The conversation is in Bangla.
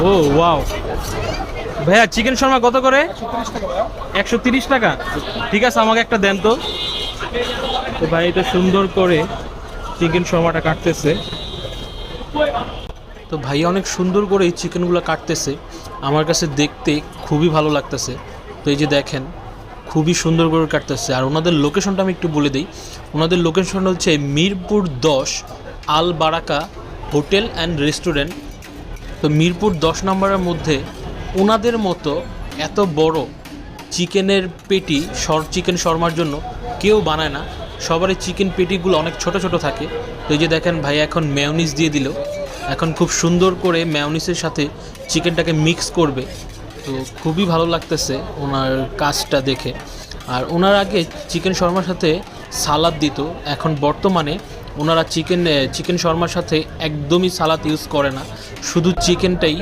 ও ওয়াও ভাইয়া, চিকেন শর্মা কত করে? একশো তিরিশ টাকা। ঠিক আছে, আমাকে একটা দেন তো। তো ভাই, এটা সুন্দর করে চিকেন শর্মাটা কাটতেছে। তো ভাই, অনেক সুন্দর করে এই চিকেনগুলো কাটতেছে। আমার কাছে দেখতে খুবই ভালো লাগতেছে। তো এই যে দেখেন, খুবই সুন্দর করে কাটতেছে। আর ওনাদের লোকেশনটা আমি একটু বলে দিই। ওনাদের লোকেশন হচ্ছে মিরপুর দশ Al Baraka hotel and restaurant তো মিরপুর দশ নম্বরের মধ্যে ওনাদের মতো এত বড় চিকেনের পেটি, সর, চিকেন শর্মার জন্য কেউ বানায় না। সবারই চিকেন পেটিগুলো অনেক ছোট ছোট থাকে। তো এই যে দেখেন, ভাই এখন মেয়নিস দিয়ে দিল। এখন খুব সুন্দর করে মেয়নিসের সাথে চিকেনটাকে মিক্স করবে। তো খুবই ভালো লাগতেছে ওনার কাজটা দেখে। আর ওনার আগে চিকেন শর্মার সাথে সালাদ দিত। এখন বর্তমানে ওনারা চিকেন চিকেন শর্মার সাথে একদমই সালাদ ইউজ করে না। শুধু চিকেনটাই